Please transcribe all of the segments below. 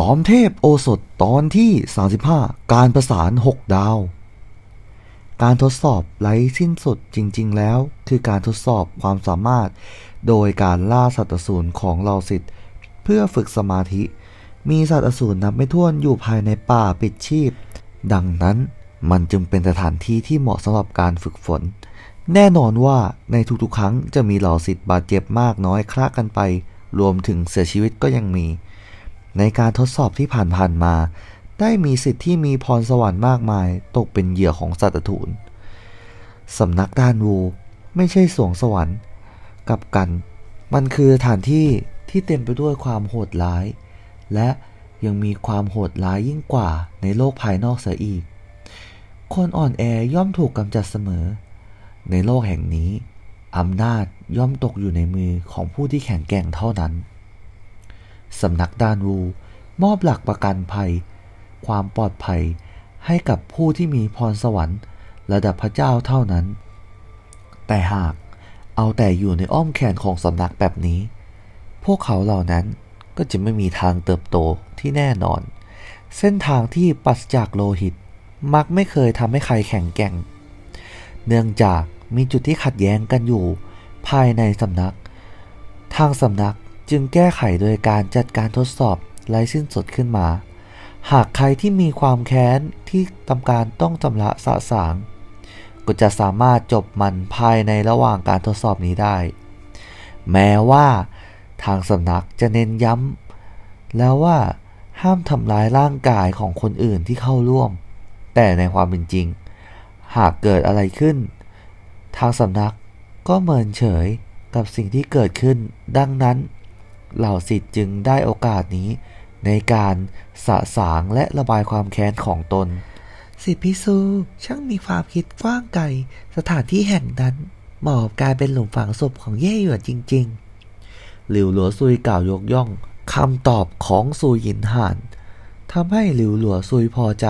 จอมเทพโอสถตอนที่ 35 การประสาน 6 ดาว การทดสอบไร้สิ้นสุดจริง ๆ แล้ว คือการทดสอบความสามารถ โดยการล่าสัตว์สูรของเราสิทธิ์เพื่อฝึกสมาธิ มีสัตว์สูรนับไม่ถ้วนอยู่ภายในป่าปิดชีพ ดังนั้นมันจึงเป็นสถานที่ที่เหมาะสำหรับการฝึกฝน แน่นอนว่าในทุกๆ ครั้งจะมีเหล่าสิทธิ์บาดเจ็บมากน้อยคลากันไป รวมถึงเสียชีวิตก็ยังมี ในการทดสอบที่ผ่านๆมา ได้มีสิทธิ์ที่มีพรสวรรค์มากมาย ตกเป็นเหยื่อของสัตว์ถูนสำนักด้านวูไม่ใช่สวงสวรรค์กับกัน มันคือสถานที่ที่เต็มไปด้วยความโหดร้าย และยังมีความโหดร้ายยิ่งกว่าในโลกภายนอกเสียอีก คนอ่อนแอย่อมถูกกำจัดเสมอ ในโลกแห่งนี้อำนาจย่อมตกอยู่ในมือของผู้ที่แข็งแกร่งเท่านั้น สำนักดานวู มอบหลักประกันภัย ความปลอดภัยให้กับผู้ที่มีพรสวรรค์ระดับพระเจ้าเท่านั้น แต่หากเอาแต่อยู่ในอ้อมแขนของสำนักแบบนี้ พวกเขาเหล่านั้นก็จะไม่มีทางเติบโตที่แน่นอน เส้นทางที่ปราศจากโลหิต มักไม่เคยทำให้ใครแข็งแกร่ง เนื่องจากมีจุดที่ขัดแย้งกันอยู่ ภายในสำนัก ทางสำนัก จึงแก้ไขโดยการจัดการทดสอบไร้สิ้นสุดขึ้นมา หากใครที่มีความแค้นที่ทำการต้องชำระสะสาง ก็จะสามารถจบมันภายในระหว่างการทดสอบนี้ได้ แม้ว่าทางสำนักจะเน้นย้ำแล้วว่าห้ามทำร้ายร่างกายของคนอื่นที่เข้าร่วม แต่ในความเป็นจริง หากเกิดอะไรขึ้น ทางสำนักก็เมินเฉยกับสิ่งที่เกิดขึ้น ดังนั้น เหล่าสิทธิ์จึงได้โอกาสนี้ ในการสะสางและระบายความแค้นของตน สิทธิพิสูช่างมีความคิดกว้างไกลสถานที่แห่งนั้นเหมาะกับการเป็นหลุมฝังศพของเย่หยวนจริง ๆ หลิวหลัวซุยกล่าวยกย่องคำตอบของซูหยินห่านทำให้หลิวหลัวซุยพอใจ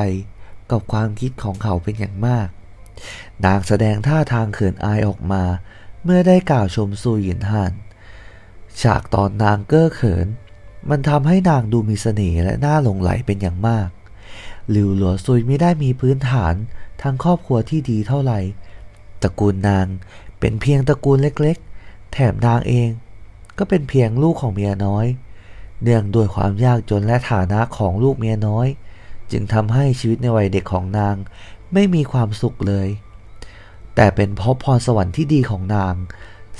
กับความคิดของเขาเป็นอย่างมาก นางแสดงท่าทางเขินอายออกมา เมื่อได้กล่าวชมซูหยินห่าน ฉากตอนนางเก้อเขิน มันทำให้นางดูมีเสน่ห์และน่าหลงไหลเป็นอย่างมากหลิวหลัวซุยไม่ได้มีพื้นฐานทางครอบครัวที่ดีเท่าไหร่ตระกูลนางเป็นเพียงตระกูลเล็กๆ แถมนางเอง ก็เป็นเพียงลูกของเมียน้อย เนื่องด้วยความยากจนและฐานะของลูกเมียน้อย จึงทำให้ชีวิตในวัยเด็กของนางไม่มีความสุขเลย แต่เป็นเพราะพรสวรรค์ที่ดีของนาง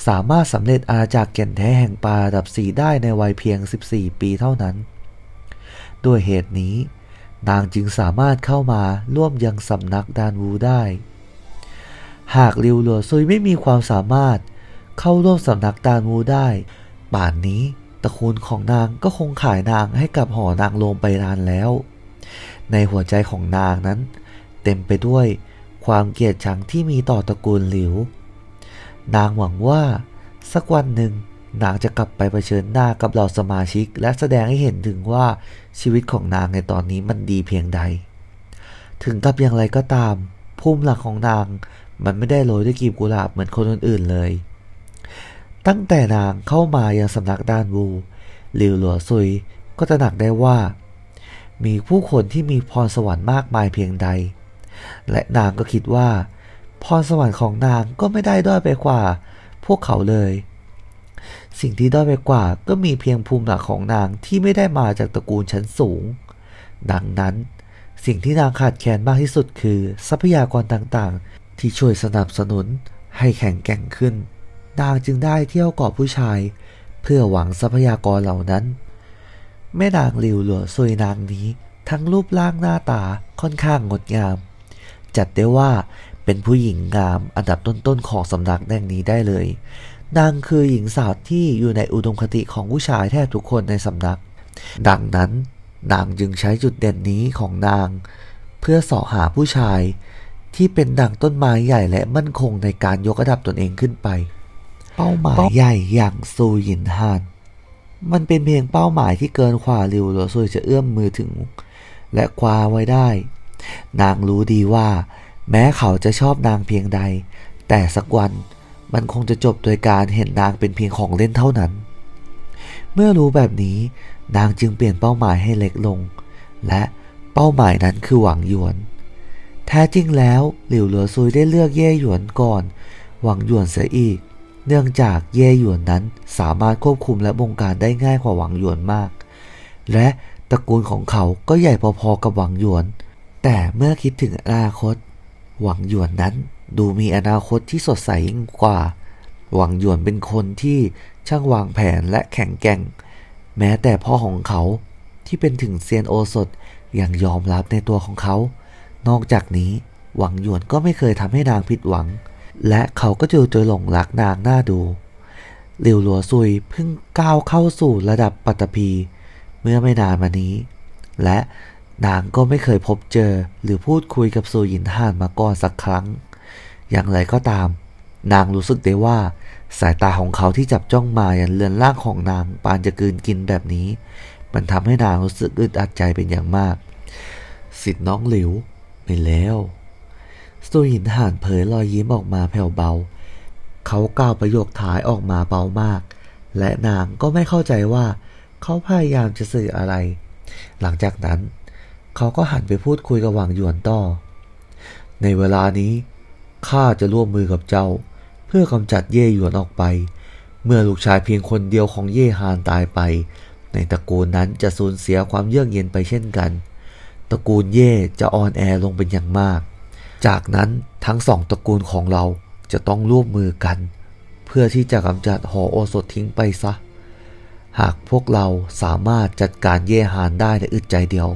สามารถสำเร็จอาณากแก่นแท้แห่งปาระดับสีได้ในวัยเพียง 14 ปีเท่านั้น ด้วยเหตุนี้ นางจึงสามารถเข้ามาร่วมยังสำนักดานวูได้ หากริวหลัวซุยไม่มีความสามารถเข้าร่วมสำนักดานวูได้ ป่านนี้ตระกูลของนางก็คงขายนางให้กับหอนางโลมไปนานแล้ว ในหัวใจของนางนั้น เต็มไปด้วยความเกลียดชังที่มีต่อตระกูลหลิว นางหวังว่า สักวันหนึ่งนางจะกลับไปเผชิญหน้ากับเหล่าสมาชิก และแสดงให้เห็นถึงว่าชีวิตของนางในตอนนี้มันดีเพียงใด ถึงกับอย่างไรก็ตาม ภูมิหลักของนางมันไม่ได้โรยด้วยกลีบกุหลาบเหมือนคนอื่นๆเลย ตั้งแต่นางเข้ามายังสำนักด้านวูหลิวหลัวซุยก็ตระหนักได้ว่า มีผู้คนที่มีพรสวรรค์มากมายเพียงใด และนางก็คิดว่า พรสวรรค์ของนางก็ไม่ได้ด้อยไปกว่า พวกเขาเลย สิ่งที่ด้อยไปกว่าก็มีเพียงภูมิหลักของนางที่ไม่ได้มาจากตระกูลชั้นสูง ดังนั้น สิ่งที่นางขาดแคลนมากที่สุดคือ ทรัพยากรต่างๆ ที่ช่วยสนับสนุนให้แข็งแกร่งขึ้น นางจึงได้เที่ยวเกอบผู้ชาย เพื่อหวังทรัพยากรเหล่านั้น แม่นางหลิวหลัวซุยนางนี้ ทั้งรูปร่างหน้าตาค่อนข้างงดงาม จัดได้ว่า เป็นผู้หญิงงามอันดับต้นๆของสำนักแห่งนี้ได้เลย นางคือหญิงสาวที่อยู่ในอุดมคติของผู้ชายแทบทุกคนในสำนัก ดังนั้นนางจึงใช้จุดเด่นนี้ของนาง เพื่อสาะหาผู้ชายที่เป็นดังต้นไม้ใหญ่และมั่นคงในการยกระดับตนเองขึ้นไป เป้าหมายใหญ่อย่างซูหยินฮานมันเป็นเพียงเป้าหมายที่เกินขวาริวหรือซุยจะเอื้อมมือถึง และคว้าไว้ได้ นางรู้ดีว่า แม้เขาจะชอบนางเพียงใด แต่สักวันมันคงจะจบโดยการเห็นนางเป็นเพียงของเล่นเท่านั้น เมื่อรู้แบบนี้ นางจึงเปลี่ยนเป้าหมายให้เล็กลง และเป้าหมายนั้นคือหวังหยวน แท้จริงแล้วหลิวเหลือซุยได้เลือกเย่หยวนก่อน หวังหยวนเสียอีก เนื่องจากเย่หยวนนั้นสามารถควบคุมและบงการได้ง่ายกว่าหวังหยวนมาก และตระกูลของเขาก็ใหญ่พอๆกับหวังหยวน แต่เมื่อคิดถึงอนาคต หวังหยวนนั้นดูมีอนาคตที่สดใสยิ่งกว่า หวังหยวนเป็นคนที่ช่างวางแผนและแข็งแกร่ง แม้แต่พ่อของเขาที่เป็นถึงเซียนโอสถยังยอมรับในตัวของเขา นอกจากนี้หวังหยวนก็ไม่เคยทำให้นางผิดหวัง และเขาก็จูจอยหลงรักนางน่าดูหลิวหลัวซุยเพิ่งก้าวเข้าสู่ระดับปัตตภีเมื่อไม่นานมานี้ และ นางก็ไม่เคยพบเจอหรือพูดคุยกับซูหยินห่านมาก่อนสักครั้ง อย่างไรก็ตาม นางรู้สึกได้ว่าสายตาของเขาที่จับจ้องมายันเรือนร่างของนางปานจะกืนกินแบบนี้ มันทำให้นางรู้สึกอึดอัดใจเป็นอย่างมาก สิทธิ์น้องหลิวไปแล้วซูหยินห่านเผยรอยยิ้มออกมาแผ่วเบา เขากล่าวประโยคท้ายออกมาเบามาก และนางก็ไม่เข้าใจว่าเขาพยายามจะสื่ออะไร หลังจากนั้น เขาก็หันไปพูดคุยกับหวังหยวนต่อ ในเวลานี้ข้าจะร่วมมือกับเจ้า เพื่อกำจัดเย่หยวนออกไป เมื่อลูกชายเพียงคนเดียวของเย่ฮานตายไป ในตระกูลนั้นจะสูญเสียความเยือกเย็นไปเช่นกัน ตระกูลเย่จะอ่อนแอลงเป็นอย่างมาก จากนั้นทั้งสองตระกูลของเราจะต้องร่วมมือกัน เพื่อที่จะกำจัดหอโอสถทิ้งไปซะ หากพวกเราสามารถจัดการเย่ฮานได้ในอึดใจเดียว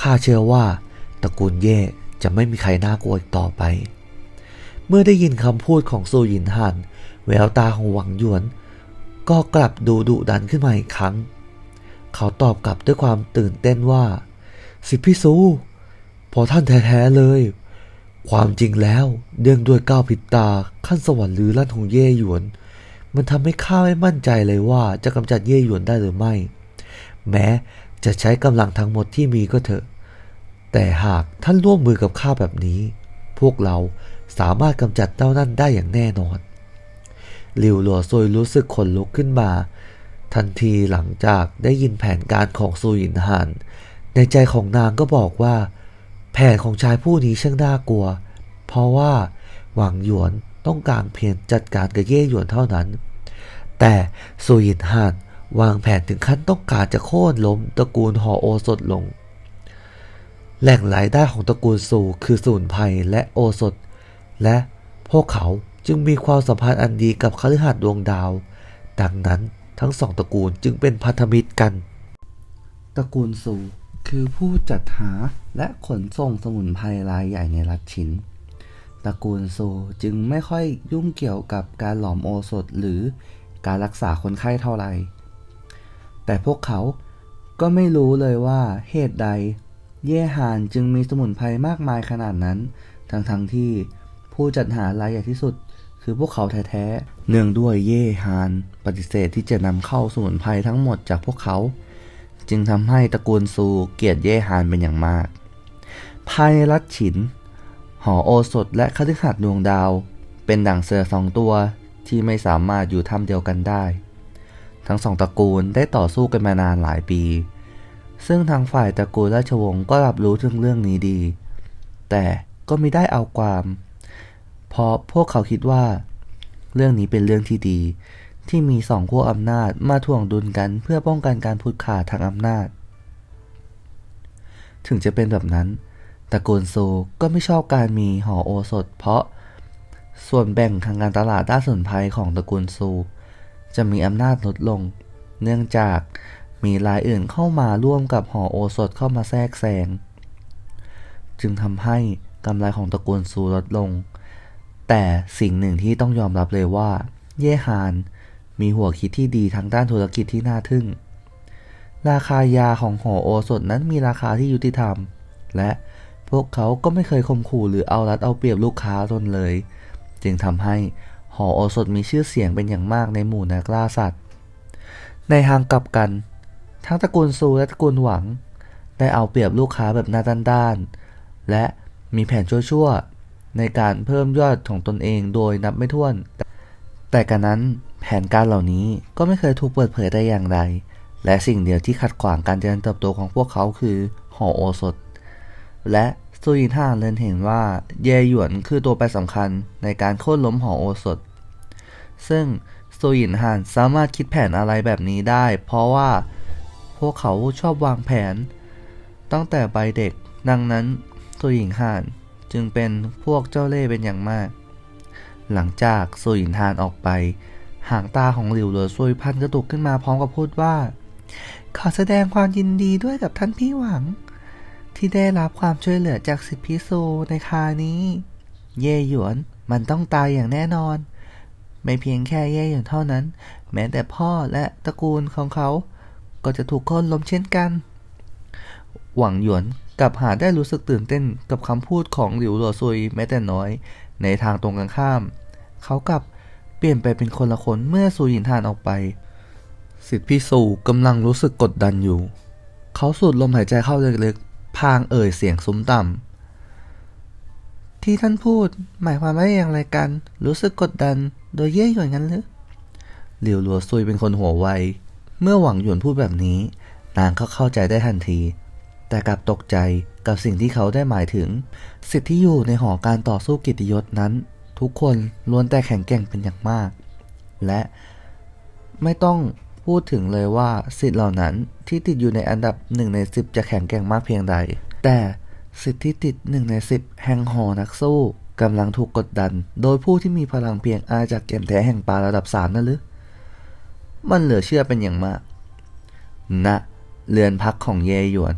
ข้าเชื่อว่าตระกูลเย่จะไม่มีใครน่ากลัวอีกต่อไป เมื่อได้ยินคำพูดของซูหยินฮันแววตาของหวังหยวน ก็กลับดูดุดันขึ้นมาอีกครั้ง เขาตอบกลับด้วยความตื่นเต้นว่า สิพี่ซู พอท่านแท้ๆเลย ความจริงแล้วเนื่องด้วยก้าวผิดตาขั้นสวรรค์หรือลั่นของเย่หยวน มันทำให้ข้าไม่มั่นใจเลยว่าจะกำจัดเย่หยวนได้หรือไม่ แม้ จะใช้กำลังทั้งหมดที่มีก็เถอะ แต่หากท่านร่วมมือกับข้าแบบนี้ พวกเราสามารถกำจัดเจ้านั่นได้อย่างแน่นอนหลิวหลัวซวยรู้สึกขนลุกขึ้นมา ทันทีหลังจากได้ยินแผนการของซูหยินหานในใจของนางก็บอกว่า แผนของชายผู้นี้ช่างน่ากลัว เพราะว่าหวังหยวนต้องการเพียงจัดการกับเย่หยวนเท่านั้น แต่ซูหยินหาน วางแผนถึงขั้นต้องการจะโค่นล้มตระกูลหอโอสถลง แหล่งรายได้ของตระกูลซูคือสูนไพรและโอสถ และพวกเขาจึงมีความสัมพันธ์อันดีกับคฤหัสถ์ดวงดาว ดังนั้นทั้งสองตระกูลจึงเป็นพันธมิตรกัน ตระกูลซูคือผู้จัดหาและขนส่งสมุนไพรรายใหญ่ในรัฐฉินตระกูลซูจึงไม่ค่อยยุ่งเกี่ยวกับการหลอมโอสถหรือการรักษาคนไข้เท่าไหร่ แต่พวกเขาก็ไม่รู้เลยว่าเหตุใด เย่ฮานจึงมีสมุนไพรมากมายขนาดนั้น ทั้งๆทที่ผู้จัดหารายใหญ่ที่สุด คือพวกเขาแท้ๆ เนื่องด้วยเย่ฮานปฏิเสธที่จะนำเข้าสมุนไพรทั้งหมดจากพวกเขา จึงทำให้ตระกูลซูเกลียดเย่ฮานเป็นอย่างมาก ภายในรัฐฉิน หอโอสถและคฤหัสถ์ดวงดาว เป็นดั่งเสือสองตัวที่ไม่สามารถอยู่ถ้ำเดียวกันได้ ทั้งสองตระกูลได้ต่อสู้กันมานานหลายปี ซึ่งทางฝ่ายตระกูลราชวงศ์ก็รับรู้ถึงเรื่องนี้ดี แต่ก็ไม่ได้เอาความเพราะพวกเขาคิดว่า เรื่องนี้เป็นเรื่องที่ดี ที่มีสองขั้วอำนาจมาถ่วงดุลกันเพื่อป้องกันการพูดขาดทางอำนาจ ถึงจะเป็นแบบนั้นตระกูลโซก็ไม่ชอบการมีหอโอสถ เพราะส่วนแบ่งทางการตลาดด้านสนไพรของตระกูลซู จะมีอำนาจลดลง เนื่องจากมีรายอื่นเข้ามาร่วมกับหอโอสถเข้ามาแทรกแซงจึงทำให้กำไรของตระกูลซูลดลง แต่สิ่งหนึ่งที่ต้องยอมรับเลยว่า เย่ฮานมีหัวคิดที่ดีทางด้านธุรกิจที่น่าทึ่ง ราคายาของหอโอสถนั้นมีราคาที่ยุติธรรม และพวกเขาก็ไม่เคยข่มขู่หรือเอารัดเอาเปรียบลูกค้าตนเลย จึงทำให้ หอโอสถมีชื่อเสียงเป็นอย่างมากในหมู่นักล่าสัตว์ ในทางกลับกัน ทั้งตระกูลซูและตระกูลหวัง ได้เอาเปรียบลูกค้าแบบหน้าด้านๆ และมีแผนชั่วๆ ในการเพิ่มยอดของตนเองโดยนับไม่ถ้วน แต่การนั้นแผนการเหล่านี้ก็ไม่เคยถูกเปิดเผยได้อย่างใดและสิ่งเดียวที่ขัดขวางการเจริญเติบโตของพวกเขาคือหอโอสถ และ ซูยินห่างเล็งเห็นว่าเยหยวนคือตัวแปรสำคัญในการโค่นล้มหอโอสถ ซึ่งซูยินห่านสามารถคิดแผนอะไรแบบนี้ได้ เพราะว่าพวกเขาชอบวางแผน ตั้งแต่ใบเด็ก ดังนั้นซูยินห่านจึงเป็นพวกเจ้าเล่ห์เป็นอย่างมาก หลังจากซูยินฮานออกไป หางตาของหลิวเหลือซุยพันกระตุกขึ้นมาพร้อมกับพูดว่า ขอแสดงความยินดีด้วยกับท่านพี่หวัง ที่ได้รับความช่วยเหลือจากสิทธิพิสูในคานี้ เย่หยวนมันต้องตายอย่างแน่นอน ไม่เพียงแค่เย่หยวนเท่านั้น แม้แต่พ่อและตระกูลของเขา ก็จะถูกค่นล้มเช่นกัน หวังหยวนกลับหาได้รู้สึกตื่นเต้นกับคำพูดของหลิวหลัวซุยแม้แต่น้อย ในทางตรงกันข้าม เขากลับเปลี่ยนไปเป็นคนละคนเมื่อซูหยินทานออกไปสิทธิพี่สูกำลังรู้สึกกดดันอยู่ เขาสูดลมหายใจเข้าลึกๆ พางเอ่ยเสียงซุ้มต่ำ ที่ท่านพูดหมายความว่าอย่างไรกัน รู้สึกกดดันโดยเย่หยวนงั้นหรือหลิวหลัวซุยเป็นคนหัวไว เมื่อหวังหยวนพูดแบบนี้ นางก็เข้าใจได้ทันที แต่กลับตกใจกับสิ่งที่เขาได้หมายถึง สิทธิที่อยู่ในหอการต่อสู้กิตติยศนั้น ทุกคนล้วนแต่แข็งแกร่งเป็นอย่างมาก และไม่ต้อง พูดถึงเลยว่าสิทธิ์เหล่านั้นที่ติดอยู่ในอันดับหนึ่งในสิบจะแข็งแกร่งมากเพียงใด แต่สิทธิ์ที่ติดหนึ่งในสิบแห่งหอนักสู้กำลังถูกกดดัน โดยผู้ที่มีพลังเพียงอาจากแก่นแท้แห่งปลาระดับสามนั่นหรือมันเหลือเชื่อเป็นอย่างมากณเรือนพักของเยหยวน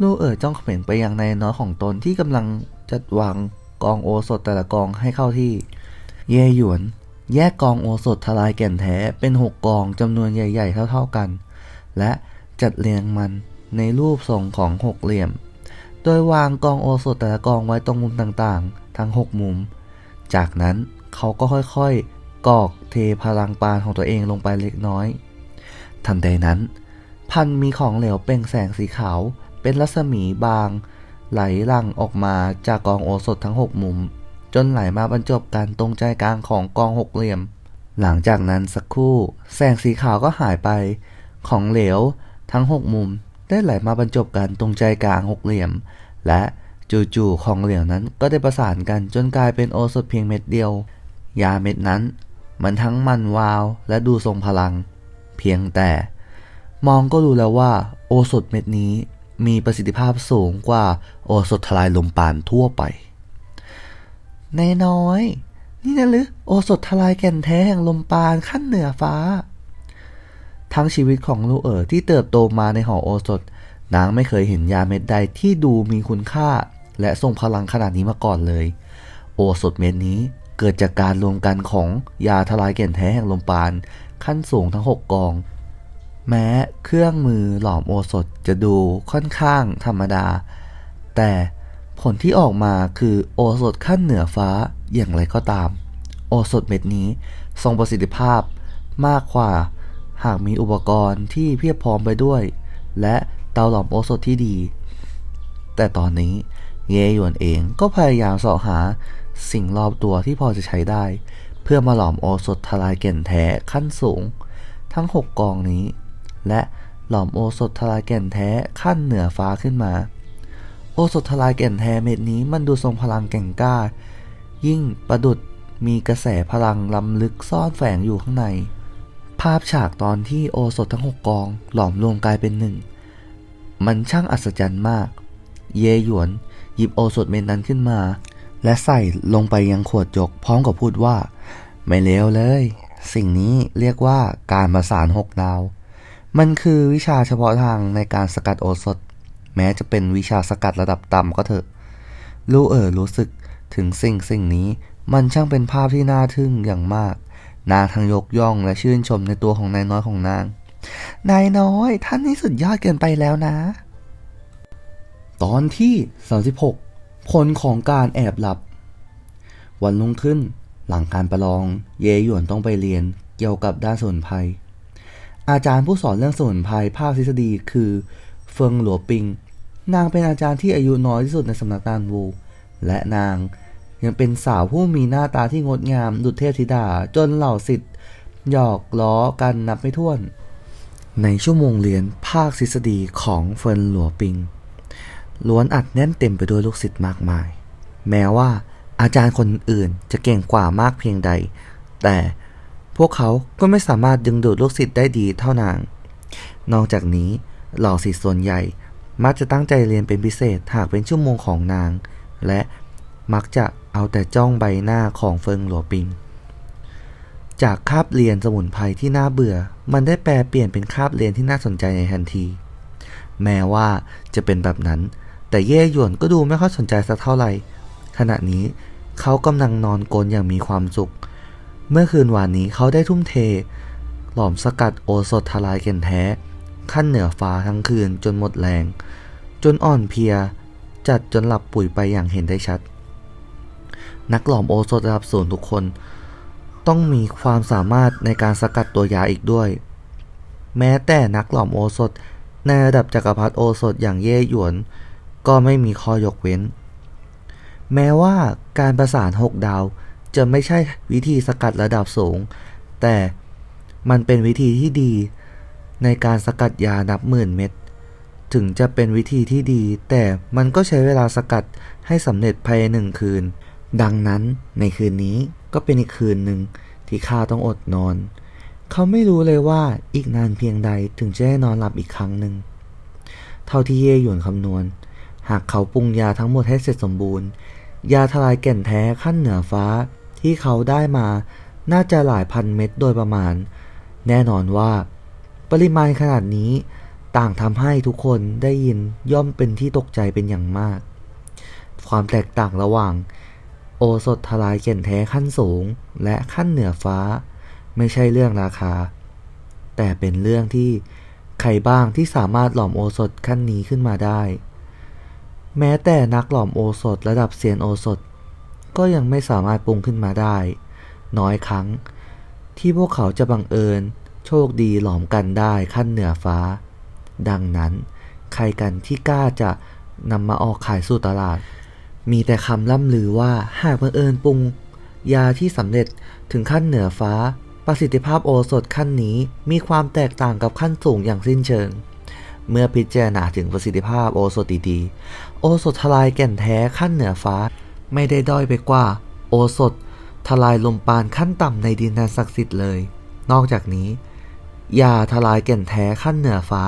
ลู่เอ๋อจ้องเขม็งไปยังนายน้อยของตนที่กำลังจัดวางกองโอสถแต่ละกองให้เข้าที่ เยหยวน แยกกองโอสถทลายแก่นแท้เป็นหกกองจำนวนใหญ่ ๆ เท่า ๆกัน และจัดเรียงมันในรูปทรงของหกเหลี่ยม โดยวางกองโอสถแต่ละกองไว้ตรงมุมต่างๆ ทั้งหกมุม จากนั้นเขาก็ค่อยๆ กอกเทพลังปานของตัวเองลงไปเล็กน้อย ทันใดนั้น พันมีของเหลวเปล่งแสงสีขาว เป็นรัศมีบาง ไหลหลั่งออกมาจากกองโอสถทั้งหกมุม จนไหลมาบรรจบกันตรงใจกลางของกองหกเหลี่ยม หลังจากนั้นสักครู่ แสงสีขาวก็หายไป ของเหลวทั้งหกมุมได้ไหลมาบรรจบกันตรงใจกลางหกเหลี่ยม และจู่ๆของเหลวนั้นก็ได้ประสานกันจนกลายเป็นโอสถเพียงเม็ดเดียว ยาเม็ดนั้น มันทั้งมันวาวและดูทรงพลัง เพียงแต่ มองก็รู้แล้วว่า โอสถเม็ดนี้มีประสิทธิภาพสูงกว่าโอสถทลายลมปานทั่วไป นายน้อย นี่นะหรือโอสถทลายแก่นแท้แห่งลมปานขั้นเหนือฟ้า ทั้งชีวิตของลูเอ๋อที่เติบโตมาในหอโอสถ นางไม่เคยเห็นยาเม็ดใดที่ดูมีคุณค่า และทรงพลังขนาดนี้มาก่อนเลย โอสถเม็ดนี้เกิดจากการรวมกันของยาทลายแก่นแท้แห่งลมปานขั้นสูงทั้งหกกอง แม้เครื่องมือหลอมโอสถจะดูค่อนข้างธรรมดา แต่ ผลที่ออกมาคือโอสถขั้นเหนือฟ้าอย่างไรก็ตาม โอสถเม็ดนี้ทรงประสิทธิภาพมากกว่าหากมีอุปกรณ์ที่เพียบพร้อมไปด้วย และเตาหลอมโอสถที่ดี แต่ตอนนี้เยหยวนเองก็พยายามเสาะหาสิ่งรอบตัวที่พอจะใช้ได้ เพื่อมาหลอมโอสถทลายแก่นแท้ขั้นสูง ทั้ง 6 กองนี้ และหลอมโอสถทลายแก่นแท้ขั้นเหนือฟ้าขึ้นมา โอสถทลายแก่นแท้เม็ดนี้มันดูทรงพลังแก่งกล้า ยิ่งประดุดมีกระแสพลังล้ำลึกซ่อนแฝงอยู่ข้างใน ภาพฉากตอนที่โอสถทั้งหกกองหลอมรวมกลายเป็นหนึ่ง มันช่างอัศจรรย์มาก เยหยวนหยิบโอสถเม็ดนั้นขึ้นมา และใส่ลงไปยังขวดจกพร้อมกับพูดว่า ไม่เลวเลย สิ่งนี้เรียกว่าการประสานหกดาว มันคือวิชาเฉพาะทางในการสกัดโอสถ แม้จะเป็นวิชาสกัดระดับต่ำก็เถอะ ลู่เอ๋อรู้สึกถึงสิ่งสิ่งนี้ มันช่างเป็นภาพที่น่าทึ่งอย่างมาก นางทั้งยกย่องและชื่นชมในตัวของนายน้อยของนาง นายน้อยท่านนี่สุดยอดเกินไปแล้วนะ ตอนที่ 36 ผลของการแอบหลับ วันรุ่งขึ้น หลังการประลอง เยหยวนต้องไปเรียนเกี่ยวกับด้านสมุนไพรอาจารย์ผู้สอนเรื่องสมุนไพรภาคทฤษฎีคือ เฟิงหลัวปิง นางเป็นอาจารย์ที่อายุน้อยที่สุดในสำนักนานวู และนางยังเป็นสาวผู้มีหน้าตาที่งดงามดุจเทพธิดาจนเหล่าสิทธิ์หยอกล้อกันนับไม่ถ้วน ในชั่วโมงเรียนภาคทฤษฎีของเฟินหลัวปิง ล้วนอัดแน่นเต็มไปด้วยลูกศิษย์มากมาย แม้ว่าอาจารย์คนอื่นจะเก่งกว่ามากเพียงใด แต่พวกเขาก็ไม่สามารถดึงดูดลูกศิษย์ได้ดีเท่านาง นอกจากนี้เหล่าศิษย์ส่วนใหญ่ มักจะตั้งใจเรียนเป็นพิเศษหากเป็นชั่วโมงของนาง และมักจะเอาแต่จ้องใบหน้าของเฟิงหลัวปิง จากคาบเรียนสมุนไพรที่น่าเบื่อ มันได้แปลเปลี่ยนเป็นคาบเรียนที่น่าสนใจในทันที แม้ว่าจะเป็นแบบนั้น แต่เย่หยวนก็ดูไม่ค่อยสนใจสักเท่าไหร่ ขณะนี้เขากำลังนอนกลนอย่างมีความสุข เมื่อคืนวานนี้เขาได้ทุ่มเท หลอมสกัดโอสถทลายแก่นแท้ ขั้นเหนือฟ้าทั้งคืนจนหมดแรง จนอ่อนเพลีย จัดจนหลับปุ๋ยไปอย่างเห็นได้ชัด นักหลอมโอสถระดับสูงทุกคน ต้องมีความสามารถในการสกัดตัวยาอีกด้วย แม้แต่นักหลอมโอสถในระดับจักรพรรดิโอสถอย่างเย่หยวน ก็ไม่มีข้อยกเว้น แม้ว่าการประสานหกดาวจะไม่ใช่วิธีสกัดระดับสูง แต่มันเป็นวิธีที่ดี ในการสกัดยานับหมื่นเม็ดถึงจะเป็นวิธีที่ดี แต่มันก็ใช้เวลาสกัดให้สำเร็จภายในหนึ่งคืน ดังนั้นในคืนนี้ก็เป็นอีกคืนหนึ่งที่ข้าต้องอดนอน เขาไม่รู้เลยว่าอีกนานเพียงใดถึงจะได้นอนหลับอีกครั้งหนึ่ง เท่าที่เย่หยวนคำนวณ หากเขาปรุงยาทั้งหมดให้เสร็จสมบูรณ์ ยาทลายแก่นแท้ขั้นเหนือฟ้าที่เขาได้มา น่าจะหลายพันเม็ดโดยประมาณ แน่นอนว่า ปริมาณขนาดนี้ต่างทำให้ทุกคนได้ยินย่อมเป็นที่ตกใจเป็นอย่างมาก ความแตกต่างระหว่าง โอสถทลายแก่นแท้ขั้นสูง และขั้นเหนือฟ้า ไม่ใช่เรื่องราคา แต่เป็นเรื่องที่ใครบ้างที่สามารถหลอมโอสถขั้นนี้ขึ้นมาได้ แม้แต่นักหลอมโอสถระดับเซียนโอสถ ก็ยังไม่สามารถปรุงขึ้นมาได้ น้อยครั้งที่พวกเขาจะบังเอิญ โชคดีหลอมกันได้ขั้นเหนือฟ้า ดังนั้น ใครกันที่กล้าจะนำมาออกขายสู่ตลาด มีแต่คำล่ำลือว่าหากบังเอิญปรุง ยาที่สำเร็จถึงขั้นเหนือฟ้า ประสิทธิภาพโอสถขั้นนี้มีความแตกต่างกับขั้นสูงอย่างสิ้นเชิง เมื่อพิจารณาถึงประสิทธิภาพโอสถดีๆโอสถทลายแก่นแท้ขั้นเหนือฟ้า ไม่ได้ด้อยไปกว่า โอสถทลายลมปานขั้นต่ำในดินแดนศักดิ์สิทธิ์เลย นอกจากนี้ ยาทลายแก่นแท้ขั้นเหนือฟ้า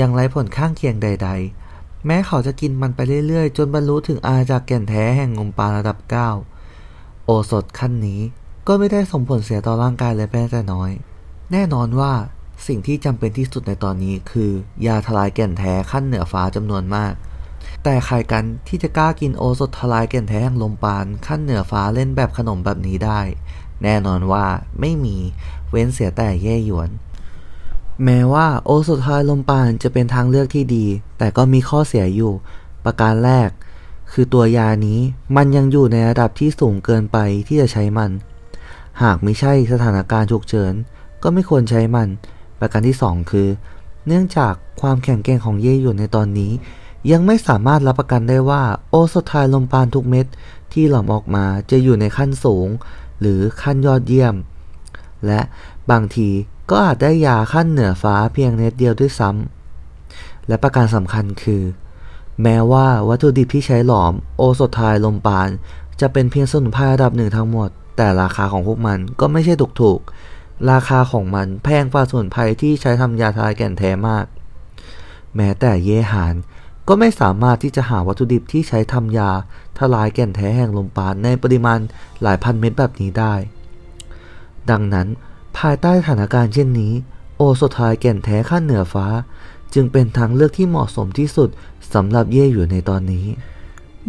ยังไร้ผลข้างเคียงใด ๆ แม้เขาจะกินมันไปเรื่อยๆ จนบรรลุถึงอาจากแก่นแท้แห่งลมปาระดับ 9 โอสถขั้นนี้ก็ไม่ได้ส่งผลเสียต่อร่างกายเลยแม้แต่น้อย แน่นอนว่าสิ่งที่จำเป็นที่สุดในตอนนี้คือ ยาทลายแก่นแท้ขั้นเหนือฟ้าจำนวนมาก แต่ใครกันที่จะกล้ากินโอสถทลายแก่นแท้แห่งลมปานขั้นเหนือฟ้าเล่นแบบขนมแบบนี้ได้ แน่นอนว่าไม่มีเว้นเสียแต่เย่หยวน แม้ว่าโอสถทลายลมปานจะเป็นทางเลือกที่ดี แต่ก็มีข้อเสียอยู่ ประการแรก คือตัวยานี้มันยังอยู่ในระดับที่สูงเกินไปที่จะใช้มัน หากไม่ใช่สถานการณ์ฉุกเฉิน ก็ไม่ควรใช้มัน ประการที่ 2 คือ เนื่องจากความแข็งแกร่งของเย่หยวนในตอนนี้ ยังไม่สามารถรับประกันได้ว่าโอสถทายลมปานทุกเม็ดที่หล่อมออกมาจะอยู่ในขั้นสูง หรือขั้นยอดเยี่ยม และบางที ก็อาจได้ยาขั้นเหนือฟ้าเพียงเน็ตเดียวด้วยซ้ำ และประการสำคัญคือ แม้ว่าวัตถุดิบที่ใช้หลอมโอสถทายลมปาน จะเป็นเพียงสมุนไพรระดับหนึ่งทั้งหมด แต่ราคาของพวกมันก็ไม่ใช่ถูกๆราคาของมันแพงกว่าสมุนไพรที่ใช้ทำยาทลายแก่นแท้มาก แม้แต่เยหานก็ไม่สามารถที่จะหาวัตถุดิบที่ใช้ทำยาทลายแก่นแท้แห่งลมปานในปริมาณหลายพันเม็ดแบบนี้ได้ ดังนั้น ภายใต้สถานการณ์เช่นนี้ โอสถทายแก่นแท้ขั้นเหนือฟ้า จึงเป็นทางเลือกที่เหมาะสมที่สุดสำหรับเย่อยู่ในตอนนี้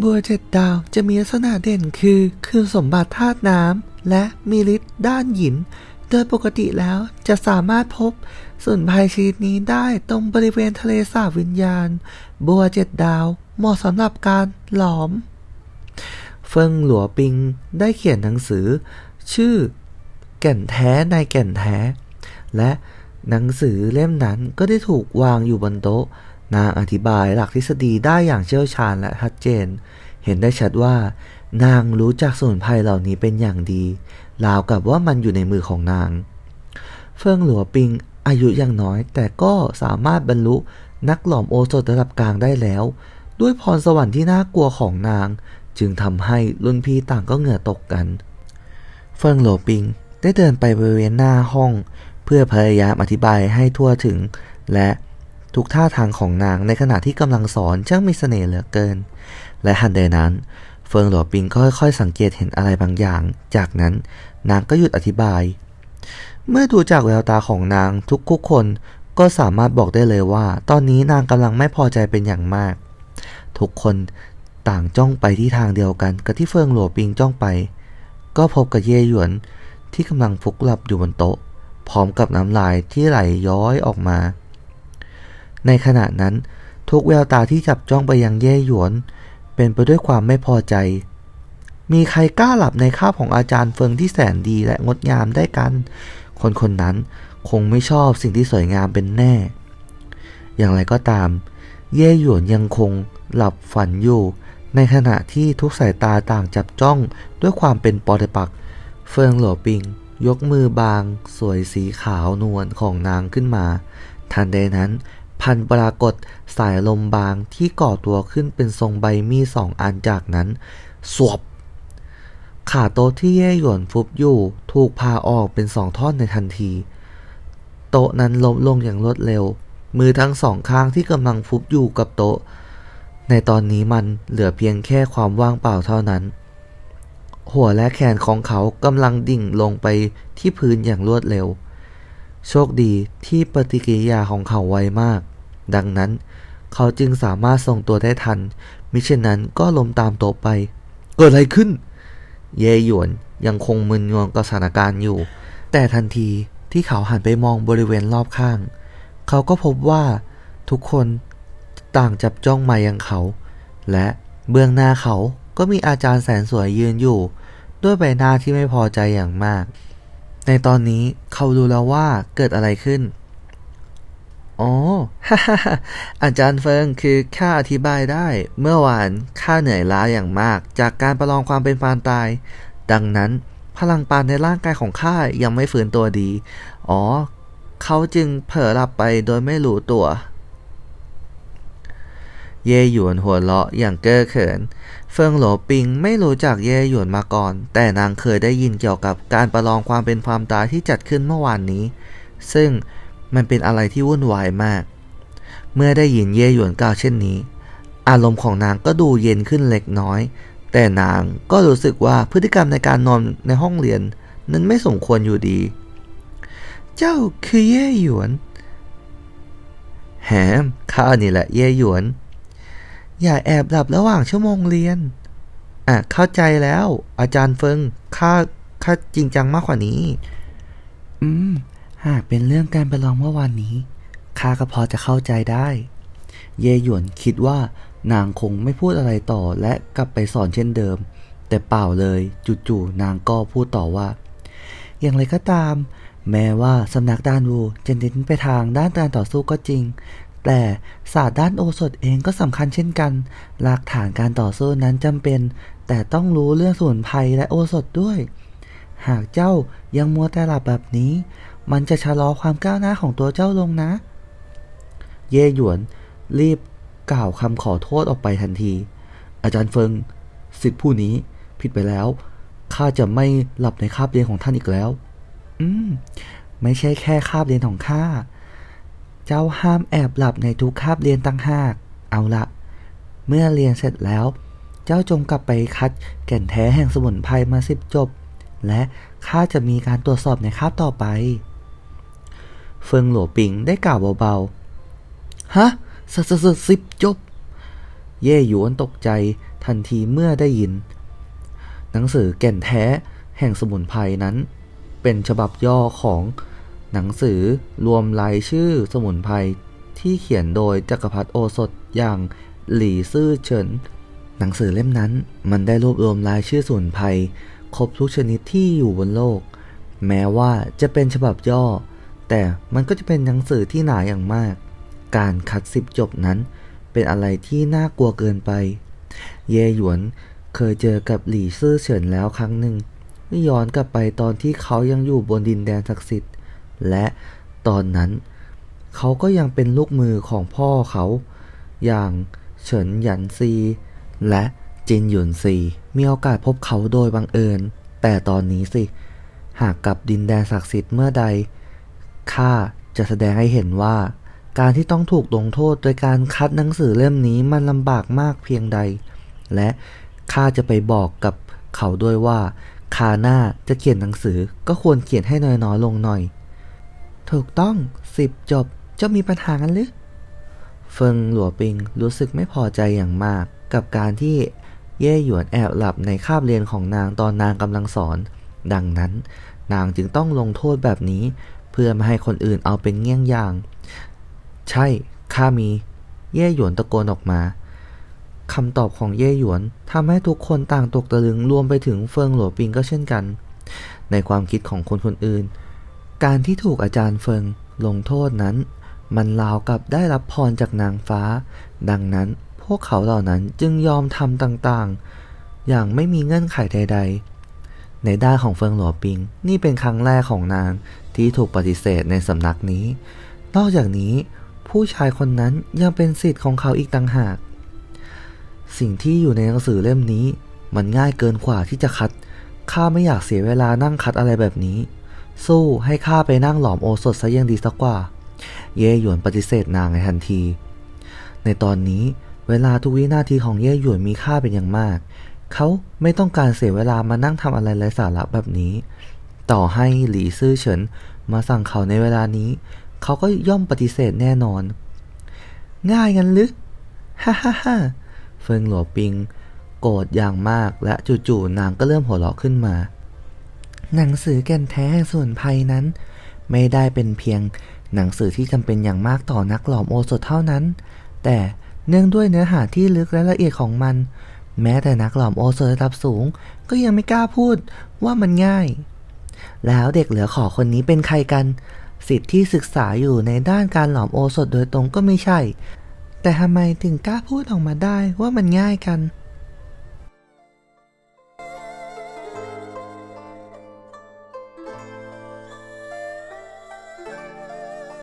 บัวเจ็ดดาวจะมีลักษณะเด่นคือ คือสมบัติธาตุน้ำและมีฤทธิ์ด้านหยิน โดยปกติแล้วจะสามารถพบส่วนภัยชนิดนี้ได้ตรงบริเวณทะเลสาบวิญญาณ บัวเจ็ดดาวเหมาะสำหรับการหลอม เฟิงหลัวปิงได้เขียนหนังสือ ชื่อแก่นแท้ในแก่นแท้ และหนังสือเล่มนั้นก็ได้ถูกวางอยู่บนโต๊ะ นางอธิบายหลักทฤษฎีได้อย่างเชี่ยวชาญและชัดเจน เห็นได้ชัดว่า นางรู้จักสมุนไพรเหล่านี้เป็นอย่างดี ราวกับว่ามันอยู่ในมือของนาง เฟิงหลัวปิงอายุยังน้อย แต่ก็สามารถบรรลุนักหลอมโอสถระดับกลางได้แล้ว ด้วยพรสวรรค์ที่น่ากลัวของนาง จึงทำให้รุ่นพี่ต่างก็เหงื่อตกกัน เฟิงหลัวปิง ได้เดินไปบริเวณหน้าห้อง เพื่อพยายามอธิบายให้ทั่วถึง และทุกท่าทางของนางในขณะที่กำลังสอนช่างมีเสน่ห์เหลือเกิน และทันใดนั้น เฟิงหลัวปิงก็ค่อยๆสังเกตเห็นอะไรบางอย่าง จากนั้นนางก็หยุดอธิบาย เมื่อดูจากแววตาของนางทุกๆคนก็สามารถบอกได้เลยว่า ตอนนี้นางกำลังไม่พอใจเป็นอย่างมาก ทุกคนต่างจ้องไปที่ทางเดียวกันกับที่เฟิงหลัวปิงจ้องไป ก็พบกับเย่หยวน ที่กำลังฟุกหลับอยู่บนโต๊ะ พร้อมกับน้ำลายที่ไหลย้อยออกมา ในขณะนั้น ทุกแววตาที่จับจ้องไปยังเย่หยวน เป็นไปด้วยความไม่พอใจ มีใครกล้าหลับในคาบของอาจารย์เฟิงที่แสนดีและงดงามได้กัน คนคนนั้นคงไม่ชอบสิ่งที่สวยงามเป็นแน่ อย่างไรก็ตาม เย่หยวนยังคงหลับฝันอยู่ในขณะที่ทุกสายตาต่างจับจ้องด้วยความเป็นปอเทปัก เฟิงหลัวปิง ยกมือบาง สวยสีขาวนวลของนางขึ้นมา ทันใดนั้น พันปรากฏสายลมบางที่ก่อตัวขึ้นเป็นทรงใบมีสองอันจากนั้น สวบ ขาโต๊ะที่เย่หยวนฟุบอยู่ ถูกพาออกเป็นสองท่อนในทันที โต๊ะนั้นล้มลงอย่างรวดเร็ว มือทั้งสองข้างที่กำลังฟุบอยู่กับโต๊ะ ในตอนนี้มันเหลือเพียงแค่ความว่างเปล่าเท่านั้น หัวและแขนของเขากำลังดิ่งลงไปที่พื้นอย่างรวดเร็ว โชคดีที่ปฏิกิริยาของเขาไวมาก ดังนั้นเขาจึงสามารถทรงตัวได้ทัน มิเช่นนั้นก็ล้มตามโต๊ะไป เกิดอะไรขึ้น เยหยวนยังคงมึนงงกับสถานการณ์อยู่ แต่ทันทีที่เขาหันไปมองบริเวณรอบข้าง เขาก็พบว่าทุกคนต่างจับจ้องมายังเขา และเบื้องหน้าเขา ก็มีอาจารย์แสนสวยยืนอยู่ ด้วยใบหน้าที่ไม่พอใจอย่างมาก ในตอนนี้เขารู้แล้วว่าเกิดอะไรขึ้น อ๋อ อาจารย์เฟิงคือข้าอธิบายได้ เมื่อวานข้าเหนื่อยล้าอย่างมาก จากการประลองความเป็นฟานตาย ดังนั้นพลังปานในร่างกายของข้ายังไม่ฝืนตัวดี อ๋อ เขาจึงเผลอหลับไปโดยไม่รู้ตัว เย่หยวนหัวเราะอย่างเก้อเขิน เฟิงโหลปิงไม่รู้จักเย่หยวนมาก่อน แต่นางเคยได้ยินเกี่ยวกับการประลองความเป็นความตายที่จัดขึ้นเมื่อวานนี้ ซึ่งมันเป็นอะไรที่วุ่นวายมาก เมื่อได้ยินเย่หยวนกล่าวเช่นนี้ อารมณ์ของนางก็ดูเย็นขึ้นเล็กน้อย แต่นางก็รู้สึกว่าพฤติกรรมในการนอนในห้องเรียน นั้นไม่สมควรอยู่ดี เจ้าคือเย่หยวนแหมข้านี่แหละเย่หยวน อย่าแอบหลับระหว่างชั่วโมงเรียน อะ เข้าใจแล้ว อาจารย์เฟิงข้าข้าจริงจังมากกว่านี้ อืม หากเป็นเรื่องการประลองเมื่อวานนี้ข้าก็พอจะเข้าใจได้ เย่หยวนคิดว่านางคงไม่พูดอะไรต่อและกลับไปสอนเช่นเดิม แต่เปล่าเลยจู่ๆนางก็พูดต่อว่า อย่างไรก็ตาม แม้ว่าสำนักด้านวูจะเน้นไปทางด้านการต่อสู้ก็จริง แต่ศาสตร์ด้านโอสถเองก็สำคัญเช่นกัน หลักฐานการต่อสู้นั้นจำเป็น แต่ต้องรู้เรื่องสมุนไพรและโอสถด้วย หากเจ้ายังมัวแต่หลับแบบนี้ มันจะชะลอความก้าวหน้าของตัวเจ้าลงนะ เย่หยวน รีบกล่าวคำขอโทษออกไปทันที อาจารย์เฟิงสิทธิผู้นี้ผิดไปแล้วข้าจะไม่หลับในคาบเรียนของท่านอีกแล้ว อืม ไม่ใช่แค่คาบเรียนของข้า เจ้าห้ามแอบหลับในทุกคาบเรียนตั้งหาก เอาละ เมื่อเรียนเสร็จแล้ว เจ้าจงกลับไปคัดแก่นแท้แห่งสมุนไพรมาสิบจบ และข้าจะมีการตรวจสอบในคาบต่อไป เฟิงหลัวปิงได้กล่าวเบาๆ ฮะสสสสิบจบ เย่หยวนตกใจทันทีเมื่อได้ยิน หนังสือแก่นแท้แห่งสมุนไพรนั้น เป็นฉบับย่อของ หนังสือรวมรายชื่อสมุนไพรที่เขียนโดยจักรพรรดิโอสถอย่างหลี่ซื่อเฉิน หนังสือเล่มนั้นมันได้รวบรวมรายชื่อสมุนไพรครบทุกชนิดที่อยู่บนโลก แม้ว่าจะเป็นฉบับย่อ แต่มันก็จะเป็นหนังสือที่หนาอย่างมาก การคัดสิบจบนั้น เป็นอะไรที่น่ากลัวเกินไป เยหยวนเคยเจอกับหลี่ซื่อเฉินแล้วครั้งหนึ่งย้อนกลับไปตอนที่เขายังอยู่บนดินแดนศักดิ์สิทธิ์ และตอนนั้นเขาก็ยังเป็นลูกมือของพ่อเขา อย่างเฉินหยันซี และจินหยุนซี มีโอกาสพบเขาโดยบังเอิญ แต่ตอนนี้สิ หากกลับดินแดนศักดิ์สิทธิ์เมื่อใดข้าจะแสดงให้เห็นว่า การที่ต้องถูกลงโทษโดยการคัดหนังสือเล่มนี้มันลำบากมากเพียงใด และข้าจะไปบอกกับเขาด้วยว่าคาหน้าจะเขียนหนังสือก็ควรเขียนให้น้อยๆลงหน่อย ถูกต้องสิบจบจะมีปัญหากันหรือเฟิงหลัวปิงรู้สึกไม่พอใจอย่างมาก กับการที่เย่หยวนแอบหลับในคาบเรียนของนางตอนนางกำลังสอน ดังนั้น นางจึงต้องลงโทษแบบนี้ เพื่อไม่ให้คนอื่นเอาเป็นเงี้ยงอย่าง ใช่ข้ามี เย่หยวนตะโกนออกมาคำตอบของเย่หยวนทำให้ทุกคนต่างตกตะลึงรวมไปถึงเฟิงหลัวปิงก็เช่นกัน ในความคิดของคนคนอื่น การที่ถูกอาจารย์เฟิงลงโทษนั้น มันราวกับได้รับพรจากนางฟ้า ดังนั้นพวกเขาเหล่านั้นจึงยอมทำต่างๆ อย่างไม่มีเงื่อนไขใด ๆ ในด้านของเฟิงหลัวปิง นี่เป็นครั้งแรกของนางที่ถูกปฏิเสธในสำนักนี้ นอกจากนี้ ผู้ชายคนนั้นยังเป็นสิทธิ์ของเขาอีกต่างหาก สิ่งที่อยู่ในหนังสือเล่มนี้ มันง่ายเกินกว่าที่จะคัดข้าไม่อยากเสียเวลานั่งคัดอะไรแบบนี้ สู้ให้ข้าไปนั่งหลอมโอสถซะยังดีสักกว่า เย่หยวนปฏิเสธนางในทันที ในตอนนี้เวลาทุกวินาทีของเย่หยวนมีค่าเป็นอย่างมาก เขาไม่ต้องการเสียเวลามานั่งทำอะไรไร้สาระแบบนี้ ต่อให้หลี่ซื่อเฉินมาสั่งเขาในเวลานี้ เขาก็ย่อมปฏิเสธแน่นอน ง่ายงั้นหรือฮ่าฮ่าฮ่าเฟิงหลัวปิง โกรธอย่างมากและจู่ๆนางก็เริ่มหัวเราะขึ้นมา หนังสือแก่นแท้แห่งสมุนไพรนั้น ไม่ได้เป็นเพียงหนังสือที่จำเป็นอย่างมากต่อนักหลอมโอสถเท่านั้น แต่เนื่องด้วยเนื้อหาที่ลึกและละเอียดของมัน แม้แต่นักหลอมโอสถระดับสูง ก็ยังไม่กล้าพูดว่ามันง่าย แล้วเด็กเหลือขอคนนี้เป็นใครกัน สิทธิ์ที่ศึกษาอยู่ในด้านการหลอมโอสถโดยตรงก็ไม่ใช่ แต่ทำไมถึงกล้าพูดออกมาได้ว่ามันง่ายกัน